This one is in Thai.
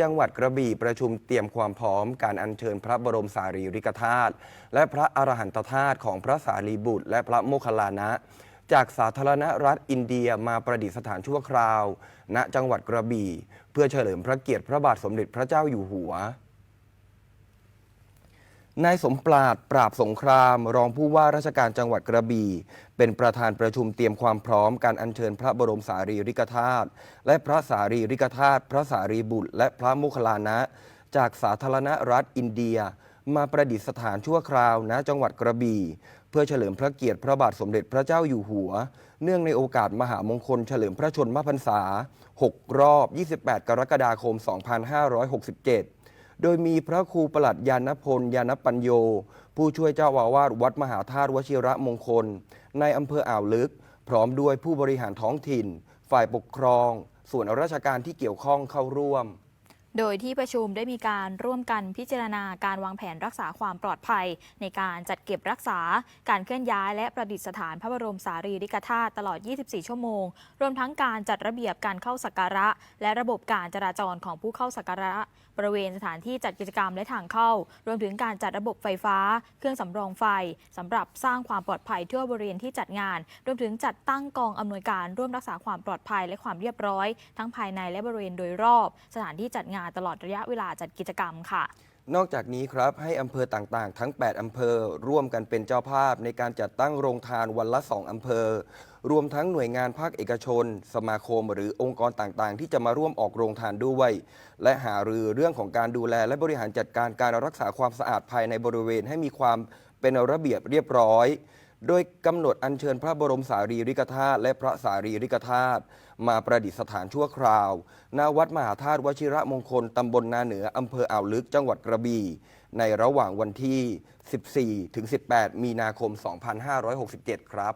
จังหวัดกระบี่ประชุมเตรียมความพร้อมการอัญเชิญพระบรมสารีริกธาตุและพระอรหันตธาตุของพระสารีบุตร และพระโมคคัลลานะ จากสาธารณรัฐอินเดียมาประดิษฐานชั่วคราว ณจังหวัดกระบี่ เพื่อเฉลิมพระเกียรติพระบาทสมเด็จพระเจ้าอยู่หัว นายสมปราดปราบสงคราม รองผู้ว่าราชการจังหวัดกระบี่ เป็นประธานประชุมเตรียมความพร้อมการอัญเชิญพระบรมสารีริกธาตุและพระสารีริกธาตุพระสารีบุตร และพระโมคคัลลานะ จากสาธารณรัฐอินเดีย มาประดิษฐานชั่วคราวณจังหวัดกระบี่ เพื่อเฉลิมพระเกียรติพระบาทสมเด็จพระเจ้าอยู่หัว เนื่องในโอกาสมหามงคลเฉลิมพระชนมพรรษา 6 รอบ 28 กรกฎาคม 2567 โดยมีพระครูประหลัดยานพล ยานปัญโย ผู้ช่วยเจ้าอาวาสวัดมหาธาตุวชิระมงคล ในอำเภออ่าวลึก พร้อมด้วยผู้บริหารท้องถิ่น ฝ่ายปกครอง ส่วนราชการที่เกี่ยวข้องเข้าร่วม โดยที่ประชุมได้มีการร่วมกันพิจารณาการวางแผนรักษาความปลอดภัย ในการจัดเก็บรักษา การเคลื่อนย้ายและประดิษฐานพระบรมสารีริกธาตุตลอด 24 ชั่วโมง รวมทั้งการจัดระเบียบการเข้าสักการะ และระบบการจราจรของผู้เข้าสักการะ บริเวณสถานที่จัดกิจกรรมและทางเข้า รวมถึงการจัดระบบไฟฟ้า เครื่องสำรองไฟสำหรับสร้างความปลอดภัยทั่วบริเวณที่จัดงาน รวมถึงจัดตั้งกองอำนวยการร่วมรักษาความปลอดภัยและความเรียบร้อย ทั้งภายในและบริเวณโดยรอบ สถานที่จัดงานตลอดระยะเวลาจัดกิจกรรมค่ะ นอกจากนี้ครับให้อำเภอต่างๆ ทั้ง 8 อำเภอ ร่วมกันเป็นเจ้าภาพในการจัดตั้งโรงทานวันละ 2 อำเภอ รวมทั้งหน่วยงานภาคเอกชน สมาคมหรือองค์กรต่างๆ ที่จะมาร่วมออกโรงทานด้วย และหารือเรื่องของการดูแลและบริหารจัดการการรักษาความสะอาดภายในบริเวณให้มีความเป็นระเบียบเรียบร้อย โดยกำหนดอัญเชิญพระบรมสารีริกธาตุและพระสารีริกธาตุมาประดิษฐานชั่วคราว ณ วัดมหาธาตุวชิระมงคล ตำบลนาเหนือ อำเภออ่าวลึก จังหวัดกระบี่ ในระหว่างวันที่ 14 ถึง 18 มีนาคม 2567 ครับ